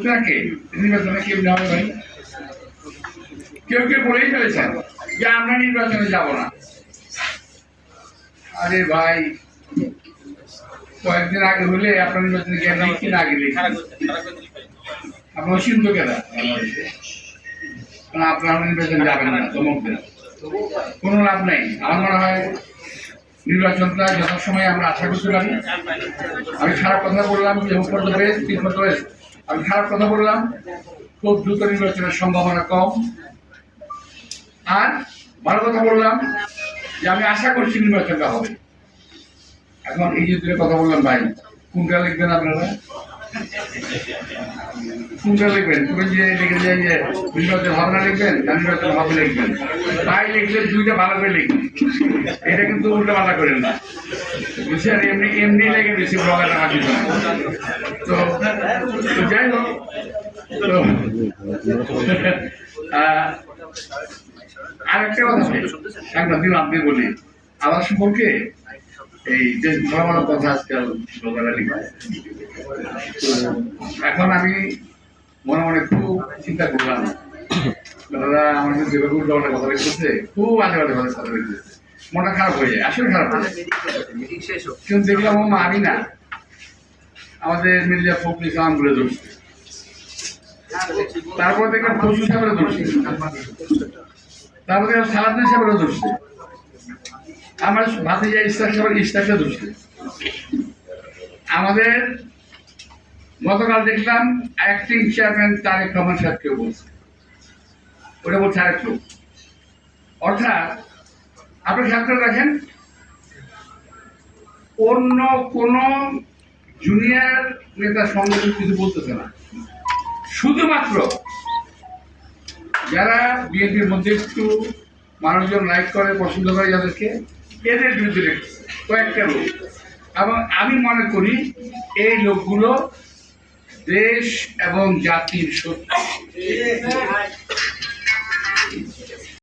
সূচনাকে নির্বাচনে কেমনি হবে ভাই কেউ কেউ বলেই ফেলেছেন যে আমরা নির্বাচনে যাব না। আরে ভাই, কয়েকদিন আগে হলে আপনার নির্বাচনে গেলে কি না গেলে আপনার সিন্ধু কেনা আপনার নির্বাচন যাবেন না, ধমক দেন। কোনো লাভ নেই। আমার মনে হয় নির্বাচনটা যথাসময়ে আমরা আশা করতে পারি। আমি খারাপ কথা বললাম যে for the best for the best আমি খারাপ কথা বললাম। খুব দ্রুত নির্বাচনের সম্ভাবনা কম। আর ভালো কথা বললাম যে আমি আশা করছি নির্বাচনটা হবে। এখন এই যে কথা বললাম ভাই, কোনটা লিখবেন আপনারা? কোনটা লিখবেন। তুমি যে লিখে যে যে নির্বাচন হবে না লিখবেন না নির্বাচন হবে লিখবেন। ভাই লিখলে দুইটা ভালো করে লিখবেন। এটা কিন্তু উল্টো পাল্টা করেন না। বুঝছেন? এমনি এমনি লেগে বেশি ব্লগার হাজির হয়। তো যাই হোক, তো আরেকটা কথা, একটা দিন আপনি বলি, আমার সম্পর্কে এই যে ভালো কথা আজকাল লিখে এখন আমি মনে মনে খুব চিন্তা করলাম। দাদা কাছে যেভাবে উল্টো কথা লিখতেছে খুব আজে কথা লিখতেছে মনটা খারাপ হয়ে যায়, আসলে খারাপ হয়ে যায়। কিন্তু দেখলাম ও মা আমি না। আমাদের মির্জা ফখরুল ইসলাম ধরছে তারপর দেখলাম ফসল সাহেবের ধরছে তারপর দেখলাম সালাদিন ধরছে আমার ভাতিজা ইস্তাক সাহেবের ইস্তাককে ধরছে। আমাদের গতকাল দেখলাম অ্যাক্টিং চেয়ারম্যান তারেক রহমান সাহেবকেও বলছে। ওটা বলছে আরেক লোক। অর্থাৎ আপনি খেয়াল রাখেন অন্য কোন জুনিয়র নেতা সংগঠন কিছু বলতেছে না। শুধুমাত্র যারা বিএনপির মধ্যে একটু মানুষজন লাইক করে, পছন্দ করে যাদেরকে, এদের বিরুদ্ধে রেখেছে কয়েকটা লোক এবং আমি মনে করি এই লোকগুলো দেশ এবং জাতির শত্রু।